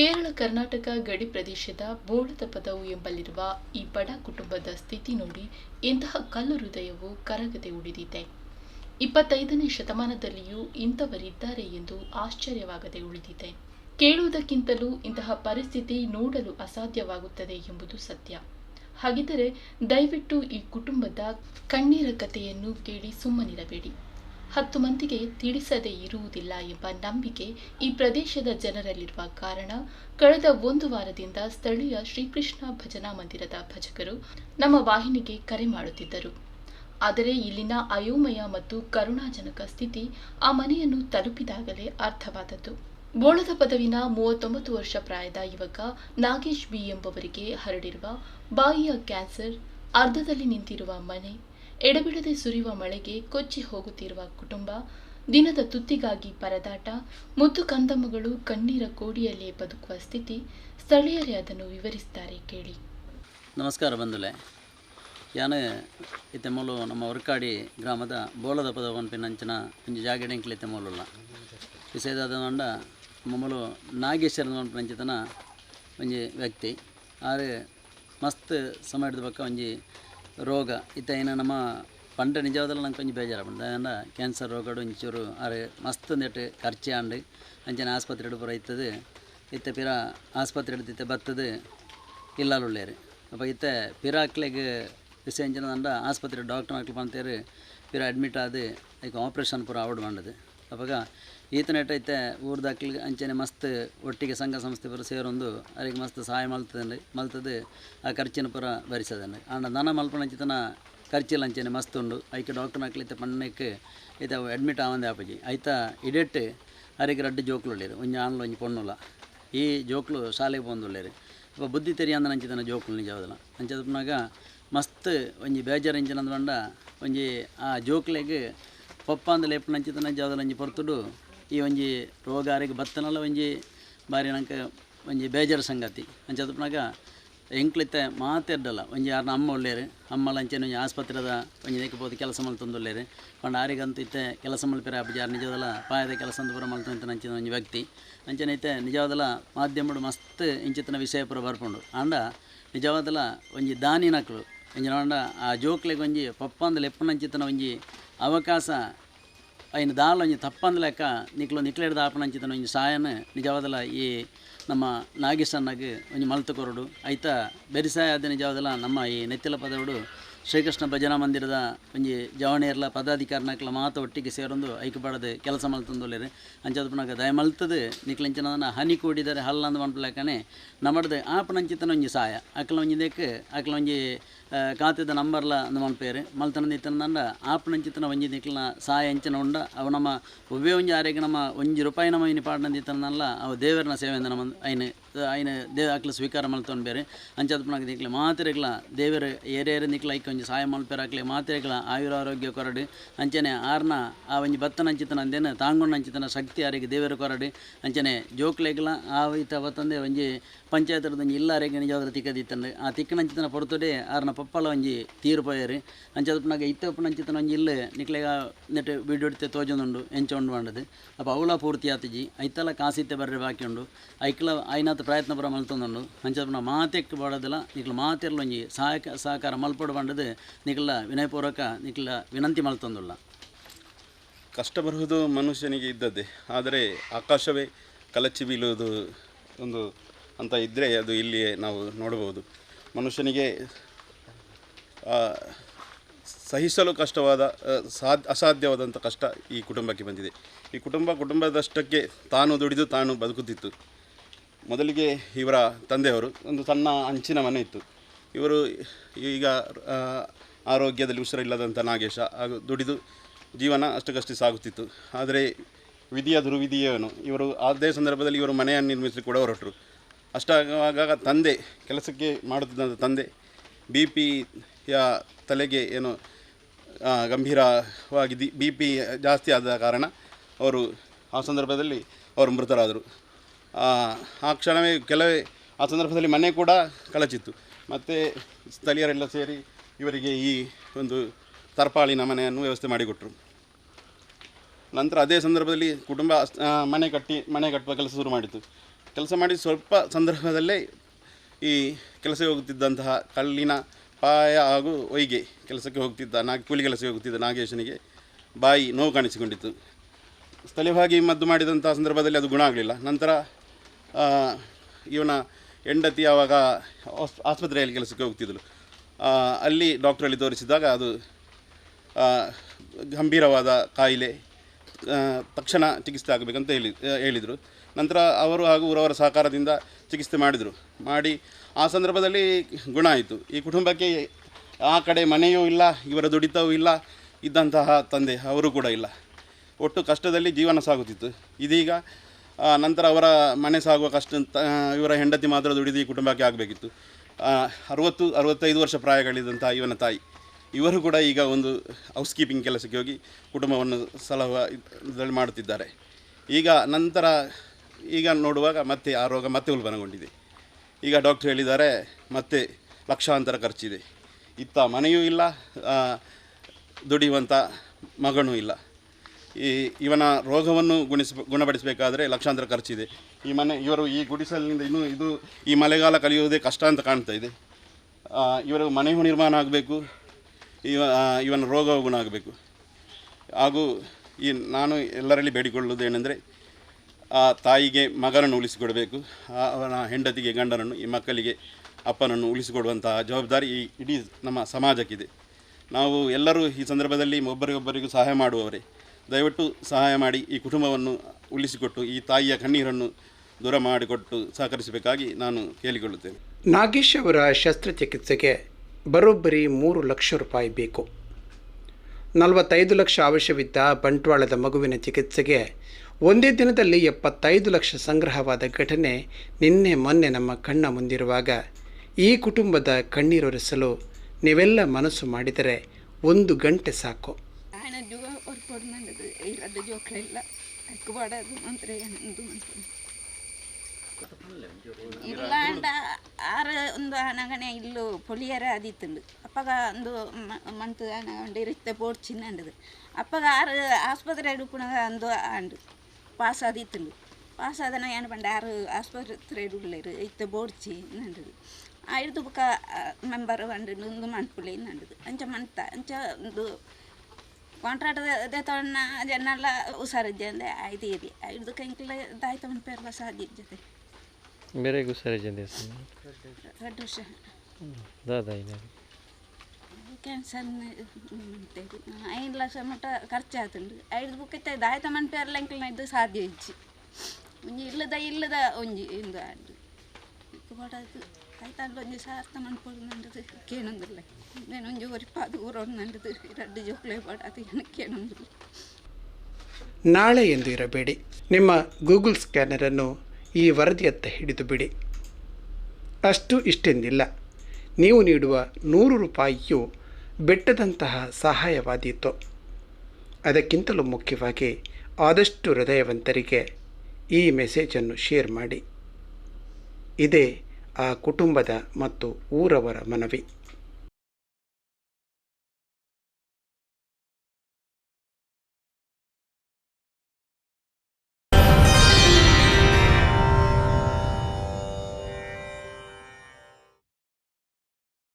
ಕೇರಳ ಕರ್ನಾಟಕ ಗಡಿ ಪ್ರದೇಶದ ಬೋಳದ ಪದವು ಎಂಬಲ್ಲಿರುವ ಈ ಬಡ ಕುಟುಂಬದ ಸ್ಥಿತಿ ನೋಡಿ ಇಂತಹ ಕಲ್ಲು ಹೃದಯವು ಕರಗದೆ ಉಳಿದಿದೆ. ಇಪ್ಪತ್ತೈದನೇ ಶತಮಾನದಲ್ಲಿಯೂ ಇಂಥವರಿದ್ದಾರೆ ಎಂದು ಆಶ್ಚರ್ಯವಾಗದೆ ಉಳಿದಿದೆ. ಕೇಳುವುದಕ್ಕಿಂತಲೂ ಇಂತಹ ಪರಿಸ್ಥಿತಿ ನೋಡಲು ಅಸಾಧ್ಯವಾಗುತ್ತದೆ ಎಂಬುದು ಸತ್ಯ. ಹಾಗಿದ್ದರೆ ದಯವಿಟ್ಟು ಈ ಕುಟುಂಬದ ಕಣ್ಣೀರ ಕಥೆಯನ್ನು ಕೇಳಿ ಸುಮ್ಮನಿರಬೇಡಿ. ಹತ್ತು ಮಂದಿಗೆ ತಿಳಿಸದೇ ಇರುವುದಿಲ್ಲ ಎಂಬ ನಂಬಿಕೆ ಈ ಪ್ರದೇಶದ ಜನರಲ್ಲಿರುವ ಕಾರಣ ಕಳೆದ ಒಂದು ವಾರದಿಂದ ಸ್ಥಳೀಯ ಶ್ರೀಕೃಷ್ಣ ಭಜನಾ ಮಂದಿರದ ಭಜಕರು ನಮ್ಮ ವಾಹಿನಿಗೆ ಕರೆ ಮಾಡುತ್ತಿದ್ದರು. ಆದರೆ ಇಲ್ಲಿನ ಅಯೋಮಯ ಮತ್ತು ಕರುಣಾಜನಕ ಸ್ಥಿತಿ ಆ ಮನೆಯನ್ನು ತಲುಪಿದಾಗಲೇ ಅರ್ಥವಾದದ್ದು. ಬೋಳದ ಪದವಿನ ಮೂವತ್ತೊಂಬತ್ತು ವರ್ಷ ಪ್ರಾಯದ ಯುವಕ ನಾಗೇಶ್ ಬಿ ಎಂಬುವರಿಗೆ ಹರಡಿರುವ ಬಾಯಿಯ ಕ್ಯಾನ್ಸರ್, ಅರ್ಧದಲ್ಲಿ ನಿಂತಿರುವ ಮನೆ ಎಡಬಿಡದೆ ಸುರಿಯುವ ಮಳೆಗೆ ಕೊಚ್ಚಿ ಹೋಗುತ್ತಿರುವ ಕುಟುಂಬ, ದಿನದ ತುತ್ತಿಗಾಗಿ ಪರದಾಟ, ಮುದ್ದು ಕಂದಮ್ಮಗಳು ಕಣ್ಣೀರ ಕೋಡಿಯಲ್ಲೇ ಬದುಕುವ ಸ್ಥಿತಿ, ಸ್ಥಳೀಯರೇ ಅದನ್ನು ವಿವರಿಸುತ್ತಾರೆ ಕೇಳಿ. ನಮಸ್ಕಾರ ಬಂಧುಲೆ ಯಾನ ಇತ್ತೆ ಮೂಲು ನಮ್ಮ ಒರ್ಕಾಡಿ ಗ್ರಾಮದ ಬೋಳದ ಪದ ಪನ್ಪಿನಂಚಿನ ಒಂಜಿ ಜಾಗಡೆಂಕ್ಲಿ ಇಂಕ್ಲಿತ್ತೆ ಮೂಲುಲ್ಲ ವಿಷಯದಾದ ಮಂಡ ಮಮ್ಮಲು ನಾಗೇಶ್ವರ ಪಂಚತನ ಒಂಜಿ ವ್ಯಕ್ತಿ. ಆರೆ ಮಸ್ತ್ ಸಮಯದ ಪಕ್ಕ ಒಂಜಿ ರೋಗ, ಇತ್ತ ಏನ ನಮ್ಮ ಪಂಡ ನಿಜವಾದಲ್ಲ ನಂಗೆ ಕೊಂಚ ಬೇಜಾರು ಅಂಡ ಕ್ಯಾನ್ಸರ್ ರೋಗಡು ಒಂಚೂರು ಆರು ಮಸ್ತ್ ನೆಟ್ಟು ಖರ್ಚು ಆಂಡು ಅಂಚನೆ ಆಸ್ಪತ್ರೆ ಪೂರ ಇತ್ತದು ಇತ್ತ ಪಿರ ಆಸ್ಪತ್ರೆ ಇತ್ತೆ ಬತ್ತದು ಇಲ್ಲಲ್ಲುಳ್ಳೇರು ಅಪ್ಪ ಇತ್ತೆ ಪಿರ ಹಾಕ್ಲಿಗೆ ವಿಷಯ ಅಂಡ ಆಸ್ಪತ್ರೆ ಡಾಕ್ಟರ್ ಅಕ್ಲು ಬಂತೇರು. ಪಿರ ಅಡ್ಮಿಟ್ ಆದು, ಈಗ ಅವಾಗ ಈತ ಐತೆ ಊರ್ದ ಹಾಕ್ಲಿ ಅಂಚನೆ ಮಸ್ತ್ ಒಟ್ಟಿಗೆ ಸಂಘ ಸಂಸ್ಥೆ ಪೂರ ಸೇರೊಂದು ಅದಕ್ಕೆ ಮಸ್ತ್ ಸಹಾಯ ಮಲ್ತದಂಡು ಮಲ್ತದೆ, ಆ ಖರ್ಚಿನ ಪೂರ ಭರಿಸದಂಡು ಆಂಡ ನನ ಮಲ್ಪನ ಅಂಚಿತನ ಖರ್ಚಿಲ್ಲ ಅಂಚನೆ ಮಸ್ತ್ ಉಂಡು. ಐಕೆ ಡಾಕ್ಟರ್ ಹಾಕ್ಲಿತ್ತೆ ಪಣ್ಣಕ್ಕೆ ಐತ ಅಡ್ಮಿಟ್ ಆವಂದೆ ಆಪಜಿ ಐತ ಇಡೆಟ್ ಅರಿಗೆ ರಡ್ಡು ಜೋಕ್ಲು ಉಳ್ಳೇರು ಒಂಜಿ ಆನ್ಲು, ಒಂಜಿ ಪೊಣ್ಣುಲ. ಈ ಜೋಕ್ಲು ಶಾಲೆಗೆ ಬಂದುಳ್ಳೇರು ಅಪ್ಪ ಬುದ್ಧಿ ತೆರಿ ಅಂದ ಅಂಚಿತನ ಜೋಕ್ಲು ನಿಜವಾದಲ್ಲ ಅಂಚದಪ್ಪನಾಗ ಮಸ್ತ್ ಒಂಜಿ ಬೇಜಾರು ಇಂಚಿನ ಅಂದ್ಕೊಂಡ ಒಂಜಿ ಆ ಜೋಕ್ಲೆಗ್ ಪಪ್ಪ ಲೇಪನಂಚಿತನ ಜಾವದಲ್ಲ ಒಂಜಿ ಪೊರ್ತುಡು, ಈ ಒಂಜಿ ರೋಗ ಆರಿಗೆ ಬತ್ತನಲ್ಲ ಒಂಜಿ ಬಾರಿ ನಂಗೆ ಒಂಜಿ ಬೇಜಾರು ಸಂಗತಿ. ಅಂಚದಪ್ಪನಾಗ ಎಂಕ್ಲಿತ್ತೆ ಮಾತೆಡ್ಡಲ್ಲ ಒಂಜಿ ಯಾರನ್ನ ಅಮ್ಮ ಒಳ್ಳೇರು ಅಮ್ಮಲ ಒಂಜಿ ಆಸ್ಪತ್ರೆದ ಒಂಜಿ ಇದಕ್ಕೆ ಪೋದು ಕೆಲಸ ಮಲ್ತೊಂದುಳ್ಳೇರು ಪಂಡ ಆರಿಗಂತ ಇತ್ತೆ ಕೆಲಸ ಮಲ್ಪಿರ ಅಪ್ಪ ಯಾರು ನಿಜವದಲ್ಲ ಪಾಯದ ಕೆಲಸ ಅಂತ ಪೂರ ಮಲ್ತಂತ ಒಂಜಿ ವ್ಯಕ್ತಿ. ಅಂಚನೆ ಐತೆ ನಿಜವಾದಲ್ಲ ಮಾಧ್ಯಮಡು ಮಸ್ತ್ ಇಂಚಿತನ ವಿಷಯ ಪೂರ ಬರ್ಪುಂಡು. ಆಂಡ ನಿಜವಾದಲ್ಲ ಒಂಜಿ ದಾನಿ ನಕ್ಲು ಒಂಜಿ ನೋಂಡ ಆ ಜೋಕ್ಲೆಗ್ ಒಂಜಿ ಪಪ್ಪಂದ ಲೆಪ್ಪನಂಚಿತನ ಒಂಜಿ ಅವಕಾಶ ಐನು ದಾಲ ಒಂಜಿ ತಪ್ಪಂದ ಲೆಕ್ಕ ನಿಕ್ಲು ನಿಕ್ಲೆಡ್ದ ಆಪನಂಚಿತನ ಒಂಜಿ ಸಾಯನ ನಿಜವಾದಲ್ಲ ಈ ನಮ್ಮ ನಾಗೇಶನ್ನಗೆ ಒಂಜಿ ಮಲ್ತು ಕೊರಡು. ಐತ ಬೆರಿಸಾಯ ನಿಜವಾದಲ್ಲ ನಮ್ಮ ಈ ನೆತ್ತಿಲ ಪದವುಡು ಶ್ರೀಕೃಷ್ಣ ಭಜನಾ ಮಂದಿರದ ಒಂಜಿ ಜವಣಿಯರ್ಲ ಪದಾಧಿಕಾರಿನಕ್ಲ ಮಾತ ಒಟ್ಟಿಗೆ ಸೇರೊಂದು ಐಕ್ಯಪಡದೆ ಕೆಲಸ ಮಲ್ತೊಂದುಲ್ಲೇರು ಅಂಚದಪ್ಪನಾಗ ದಯ ಮಲ್ತದೆ ನಿಕ್ಲಂಚಿನ ಹನಿ ಕೂಡಿದರೆ ಹಲ್ಲ ಅಂದ್ ನಮ್ಮದೇ ನಮ್ಮಡ್ದು ಆಪನಂಚಿತನ ಒಂಜಿ ಸಹಾಯ ಅಕ್ಲ ಒಂಜಿ ದೇಕ್ ಅಕ್ಲ ಒಂಜಿ ಖಾತೆದ ನಂಬರ್ಲ ಅಂದ್ ಮನ್ಪೇರು ಮಲ್ತನ ಇತ್ತನಂಡ ಆಪನಂಚಿತನ ಒಂಜಿ ನಿಕ್ಲನ ಸಹಾಯ ಅಂಚನ ಉಂಡ, ಅವು ನಮ್ಮ ಒಬ್ಬೇ ಒಂಜಿ ಆರೋಗ್ಯ ನಮ್ಮ ಒಂಜಿ ರೂಪಾಯಿ ನಮ್ಮ ಪಾಡ್ನ ಪಾಡ್ನಂದಿತ್ತನಲ್ಲ ಅವು ದೇವರನ ಸೇವೆಯಿಂದ ನಮ್ಮ ಐನು ಐನು ದೇವ ಅಕ್ಲ ಸ್ವೀಕಾರ ಮಲ್ತೊಂಡು ಬೇರೆ. ಅಂಚದಪ್ಪನಾಗ ನಿಕ್ಲ ಐಕ್ ಒಂಜಿ ಸಾಯ ಮಲ್ಪೇರ ಹಾಕ್ಲಿ ಮಾತಿರೆಗ್ಲ ಆಯುರ ಆರೋಗ್ಯ ಕೊರಡು. ಅಂಚನೆ ಆರ್ನ ಆ ಒಂಜಿ ಬತ್ತನ ಅಂಚಿತನ ಅಂದೇನ ತಾಂಗೊಂಡು ಅಂಚಿತನ ಶಕ್ತಿ ಆರಿಗೆ ದೇವರ ಕೊರಡು. ಅಂಚನೆ ಜೋಕ್ಲೆಗ್ಲ ಆ ಇತ ಅವತ್ತಂದೆ ಒಂಜಿ ಪಂಚಾಯತ್ ಒಂಜಿ ಇಲ್ಲ ಆರೆಗೆ ನಿಜವಾದ ತಿಕ್ಕದಿತ್ತಂಡು ಆ ತಿಕ್ಕ ಅಂಚಿತನ ಪೊರ್ತುಡೆ ಆರ್ನ ಪಪ್ಪಲ ಒಂಜಿ ತೀರು ಪೋಯರು ಅಂಚದಪ್ಪನಾಗ ಇತ್ತಪ್ಪನ ಅಂಚಿತನ ಒಂಜಿ ಇಲ್ಲ ನಿಕ್ಲೆಗ ನೆಟ್ಟು ಹಿಡಿತೆ ತೋಜೊಂದುಂಡು ಎಂಚೊಂಡು ಮಾಡದು ಅಪ್ಪ ಅವಳ ಪೂರ್ತಿ ಆತಜಿ. ಐತಲ ಕಾಸಿತ್ತೆ ಬರ್ರೆ ಬಾಕಿ ಉಂಡು ಐಕ್ಲ ಐನಾತ ಪ್ರಯತ್ನ ಪುರ ಮಲ್ತೊಂದುಂಡು ಅಂಚದಪ್ಪನ ಮಾತೆ ಬಾಡೋದಿಲ್ಲ. ನಿಕ್ಲ ಮಾತೆರ್ಲ ಒಂಜಿ ಸಹಾಯಕ, ಸಹಕಾರ ಮಲ್ಪಡು ಬಂಡದು ನಿಕ್ಲ ವಿನಯಪೂರ್ವಕ ನಿಕ್ಲ ವಿನಂತಿ ಮಲ್ತೊಂದುಲ್ಲ ಕಷ್ಟ ಬರುವುದು ಮನುಷ್ಯನಿಗೆ ಇದ್ದದ್ದೇ. ಆದರೆ ಆಕಾಶವೇ ಕಲಚಿ ಬೀಳುವುದು ಒಂದು ಅಂತ ಇದ್ದರೆ ಅದು ಇಲ್ಲಿಯೇ ನಾವು ನೋಡಬಹುದು ಮನುಷ್ಯನಿಗೆ ಸಹಿಸಲು ಕಷ್ಟವಾದ ಸಾಧ್ಯ ಅಸಾಧ್ಯವಾದಂಥ ಕಷ್ಟ ಈ ಕುಟುಂಬಕ್ಕೆ ಬಂದಿದೆ. ಈ ಕುಟುಂಬ ಕುಟುಂಬದಷ್ಟಕ್ಕೆ ತಾನು ದುಡಿದು ತಾನು ಬದುಕುತ್ತಿತ್ತು. ಮೊದಲಿಗೆ ಇವರ ತಂದೆಯವರು ಒಂದು ಸಣ್ಣ ಅಂಚಿನ ಮನೆ ಇತ್ತು. ಇವರು ಈಗ ಆರೋಗ್ಯದಲ್ಲಿ ಹುಷಾರಿಲ್ಲದಂಥ ನಾಗೇಶ ಹಾಗೂ ದುಡಿದು ಜೀವನ ಅಷ್ಟಕ್ಕಷ್ಟೇ ಸಾಗುತ್ತಿತ್ತು. ಆದರೆ ವಿಧಿಯ ದುರ್ವಿಧಿಯೇನು, ಇವರು ಅದೇ ಸಂದರ್ಭದಲ್ಲಿ ಇವರು ಮನೆಯನ್ನು ನಿರ್ಮಿಸಿ ಕೂಡ ಹೊರಟರು. ಅಷ್ಟಾಗುವಾಗ ತಂದೆ, ಕೆಲಸಕ್ಕೆ ಮಾಡುತ್ತಿದ್ದಂಥ ತಂದೆ ಬಿ ಪಿಯ ತಲೆಗೆ ಏನು ಗಂಭೀರವಾಗಿ ಬಿ ಪಿ ಜಾಸ್ತಿ ಆದ ಕಾರಣ ಅವರು ಆ ಸಂದರ್ಭದಲ್ಲಿ ಅವರು ಮೃತರಾದರು. ಆ ಕ್ಷಣವೇ ಕೆಲವೇ, ಆ ಸಂದರ್ಭದಲ್ಲಿ ಮನೆ ಕೂಡ ಕಳಚಿತ್ತು. ಮತ್ತು ಸ್ಥಳೀಯರೆಲ್ಲ ಸೇರಿ ಇವರಿಗೆ ಈ ಒಂದು ತರ್ಪಾಳಿನ ಮನೆಯನ್ನು ವ್ಯವಸ್ಥೆ ಮಾಡಿಕೊಟ್ರು. ನಂತರ ಅದೇ ಸಂದರ್ಭದಲ್ಲಿ ಕುಟುಂಬ ಮನೆ ಕಟ್ಟಿ, ಮನೆ ಕಟ್ಟುವ ಕೆಲಸ ಶುರು ಮಾಡಿತು. ಕೆಲಸ ಮಾಡಿ ಸ್ವಲ್ಪ ಸಂದರ್ಭದಲ್ಲೇ ಈ ಕೆಲಸಕ್ಕೆ ಹೋಗುತ್ತಿದ್ದಂತಹ ಕಲ್ಲಿನ ಪಾಯ ಹಾಗೂ ಒಯ್ಗೆ ಕೆಲಸಕ್ಕೆ ಹೋಗ್ತಿದ್ದ ನಾಗ ಕೂಲಿ ಕೆಲಸಕ್ಕೆ ಹೋಗುತ್ತಿದ್ದ ನಾಗೇಶನಿಗೆ ಬಾಯಿ ನೋವು ಕಾಣಿಸಿಕೊಂಡಿತ್ತು. ಸ್ಥಳೀಯವಾಗಿ ಮದ್ದು ಮಾಡಿದಂಥ ಸಂದರ್ಭದಲ್ಲಿ ಅದು ಗುಣ ಆಗಲಿಲ್ಲ. ನಂತರ ಇವನ ಹೆಂಡತಿ ಆವಾಗ ಆಸ್- ಆಸ್ಪತ್ರೆಯಲ್ಲಿ ಕೆಲಸಕ್ಕೆ ಹೋಗ್ತಿದ್ದಳು ಅಲ್ಲಿ ಡಾಕ್ಟ್ರಲ್ಲಿ ತೋರಿಸಿದಾಗ ಅದು ಗಂಭೀರವಾದ ಕಾಯಿಲೆ ತಕ್ಷಣ ಚಿಕಿತ್ಸೆ ಆಗಬೇಕಂತ ಹೇಳಿ ಹೇಳಿದರು. ನಂತರ ಅವರು ಹಾಗೂ ಊರವರ ಸಹಕಾರದಿಂದ ಚಿಕಿತ್ಸೆ ಮಾಡಿದರು. ಮಾಡಿ ಆ ಸಂದರ್ಭದಲ್ಲಿ ಗುಣ ಆಯಿತು. ಈ ಕುಟುಂಬಕ್ಕೆ ಆ ಕಡೆ ಮನೆಯೂ ಇಲ್ಲ, ಇವರ ದುಡಿತವೂ ಇಲ್ಲ, ಇದ್ದಂತಹ ತಂದೆ ಅವರು ಕೂಡ ಇಲ್ಲ. ಒಟ್ಟು ಕಷ್ಟದಲ್ಲಿ ಜೀವನ ಸಾಗುತ್ತಿತ್ತು. ಇದೀಗ ನಂತರ ಅವರ ಮನೆ ಸಾಗುವ ಕಷ್ಟ ಇವರ ಹೆಂಡತಿ ಮಾತ್ರ ದುಡಿದು ಈ ಕುಟುಂಬಕ್ಕೆ ಆಗಬೇಕಿತ್ತು. ಅರುವತ್ತು, ಅರುವತ್ತೈದು ವರ್ಷ ಪ್ರಾಯಗಳಿದ್ದಂಥ ಇವನ ತಾಯಿ. ಇವರು ಕೂಡ ಈಗ ಒಂದು ಹೌಸ್ ಕೀಪಿಂಗ್ ಕೆಲಸಕ್ಕೆ ಹೋಗಿ ಕುಟುಂಬವನ್ನು ಸಲಹುವ ಇದರಲ್ಲಿ ಮಾಡುತ್ತಿದ್ದಾರೆ. ಈಗ ನಂತರ, ಈಗ ನೋಡುವಾಗ ಮತ್ತೆ ಆ ರೋಗ ಮತ್ತೆ ಉಲ್ಬಣಗೊಂಡಿದೆ. ಈಗ ಡಾಕ್ಟ್ರ್ ಹೇಳಿದ್ದಾರೆ, ಮತ್ತೆ ಲಕ್ಷಾಂತರ ಖರ್ಚಿದೆ. ಇತ್ತ ಮನೆಯೂ ಇಲ್ಲ ದುಡಿಯುವಂಥ ಮಗನೂ ಇಲ್ಲ. ಈ ಇವನ ರೋಗವನ್ನು ಗುಣಿಸ, ಗುಣಪಡಿಸಬೇಕಾದ್ರೆ ಲಕ್ಷಾಂತರ ಖರ್ಚಿದೆ. ಈ ಮನೆ, ಇವರು ಈ ಗುಡಿಸಲಿನಿಂದ ಇನ್ನೂ ಇದು, ಈ ಮಳೆಗಾಲ ಕಲಿಯುವುದೇ ಕಷ್ಟ ಅಂತ ಕಾಣ್ತಾ ಇದೆ. ಇವರು ಮನೆಯೂ ನಿರ್ಮಾಣ ಆಗಬೇಕು. ಇವ ಇವನ ರೋಗ ಗುಣ ಆಗಬೇಕು. ಹಾಗೂ ಈ ನಾನು ಎಲ್ಲರಲ್ಲಿ ಬೇಡಿಕೊಳ್ಳುವುದು ಏನೆಂದರೆ, ಆ ತಾಯಿಗೆ ಮಗನನ್ನು ಉಳಿಸಿಕೊಡಬೇಕು. ಅವನ ಹೆಂಡತಿಗೆ, ಗಂಡನನ್ನು, ಈ ಮಕ್ಕಳಿಗೆ ಅಪ್ಪನನ್ನು ಉಳಿಸಿಕೊಡುವಂತಹ ಜವಾಬ್ದಾರಿ ಈ ಇಡೀ ನಮ್ಮ ಸಮಾಜಕ್ಕಿದೆ. ನಾವು ಎಲ್ಲರೂ ಈ ಸಂದರ್ಭದಲ್ಲಿ ಒಬ್ಬರಿಗೊಬ್ಬರಿಗೂ ಸಹಾಯ ಮಾಡುವವರೇ. ದಯವಿಟ್ಟು ಸಹಾಯ ಮಾಡಿ ಈ ಕುಟುಂಬವನ್ನು ಉಳಿಸಿಕೊಟ್ಟು ಈ ತಾಯಿಯ ಕಣ್ಣೀರನ್ನು ದೂರ ಮಾಡಿಕೊಟ್ಟು ಸಹಕರಿಸಬೇಕಾಗಿ ನಾನು ಕೇಳಿಕೊಳ್ಳುತ್ತೇನೆ. ನಾಗೇಶ್ ಅವರ ಶಸ್ತ್ರಚಿಕಿತ್ಸೆಗೆ ಬರೋಬ್ಬರಿ ಮೂರು ಲಕ್ಷ ರೂಪಾಯಿ ಬೇಕು. ನಲವತ್ತೈದು ಲಕ್ಷ ಅವಶ್ಯವಿದ್ದ ಬಂಟ್ವಾಳದ ಮಗುವಿನ ಚಿಕಿತ್ಸೆಗೆ ಒಂದೇ ದಿನದಲ್ಲಿ ಎಪ್ಪತ್ತೈದು ಲಕ್ಷ ಸಂಗ್ರಹವಾದ ಘಟನೆ ನಿನ್ನೆ ಮೊನ್ನೆ ನಮ್ಮ ಕಣ್ಣ ಮುಂದಿರುವಾಗ ಈ ಕುಟುಂಬದ ಕಣ್ಣೀರೊರೆಸಲು ನೀವೆಲ್ಲ ಮನಸ್ಸು ಮಾಡಿದರೆ ಒಂದು ಗಂಟೆ ಸಾಕು. ಕೊಡ್ಮಂಡದ ಇಲ್ಲದ ಜೋಕ್ಲೆಲ್ಲ ಅದಕ್ಕೆ ಬಡದು ಮಂತ್ರ ಏನಂದು ಮಂತ್ರ ಇಲ್ಲಾಂಡ ಆರ ಒಂದು ಹಣಗಣೆ ಇಲ್ಲು ಪೊಲಿಯರ ಆದಿತ್ತುಂಡು ಅಪ್ಪಗ ಒಂದು ಮಂತು ಹಣಗಂಡು ಇರುತ್ತೆ ಪೋಟ್ ಚಿನ್ನಂಡದು ಅಪ್ಪಗ ಆರು ಆಸ್ಪತ್ರೆ ಇಡುಕುಣಗ ಒಂದು ಆಂಡು ಪಾಸ್ ಆದಿತ್ತುಂಡು ಪಾಸ್ ಆದನ ಏನು ಪಂಡ ಆರು ಆಸ್ಪತ್ರೆ ಇಡುಳ್ಳರು ಇತ್ತೆ ಬೋಡ್ಚಿ ನಂಡದು ಆಯ್ದು ಬುಕ್ಕ ಮೆಂಬರ್ ಅಂಡು ಒಂದು ಮಂಡ್ಪುಲೆ ನಂಡದು ಅಂಚ ಮಂತ ಅಂಚ ಒಂದು ಕಾಂಟ್ರಾಕ್ಟ್ ದೇತವನ್ನ ಜನಲ್ಲ ಹುಷಾರಿದ್ದೆ ಅಂದೆ ಆಯ್ತು ಇರಿ ಐದು ಕಂಕ್ಲೆ ದಾಯ್ತವನ್ನ ಪೇರ್ಲ ಸಾಧ್ಯ ಜೊತೆ ಬೇರೆ ಗುಸರಿ ರೆಡ್ ವರ್ಷ ದಾದಾ ಇಲ್ಲ ಕ್ಯಾನ್ಸರ್ ಐದು ಲಕ್ಷ ಮಟ್ಟ ಖರ್ಚಾತುಂಡು ಐದು ಬುಕ್ಕತ್ತೆ ದಾಯ್ತಮನ್ ಪೇರ್ಲ ಎಂಕ್ಲ ಇದು ಸಾಧ್ಯ ಇಜ್ಜಿ ಒಂಜಿ ಇಲ್ಲದ ಇಲ್ಲದ ಒಂಜಿ ಇಂದು ಆಡು ನಾಳೆ ಎಂದು ಇರಬೇಡಿ. ನಿಮ್ಮ ಗೂಗಲ್ ಸ್ಕ್ಯಾನರನ್ನು ಈ ವರದಿಯತ್ತ ಹಿಡಿದು ಬಿಡಿ. ಅಷ್ಟು ಇಷ್ಟೆಂದಿಲ್ಲ. ನೀವು ನೀಡುವ ನೂರು ರೂಪಾಯಿಯು ಬೆಟ್ಟದಂತಹ ಸಹಾಯವಾದೀತು. ಅದಕ್ಕಿಂತಲೂ ಮುಖ್ಯವಾಗಿ ಆದಷ್ಟು ಹೃದಯವಂತರಿಗೆ ಈ ಮೆಸೇಜನ್ನು ಶೇರ್ ಮಾಡಿ. ಇದೇ ಆ ಕುಟುಂಬದ ಮತ್ತು ಊರವರ ಮನವಿ.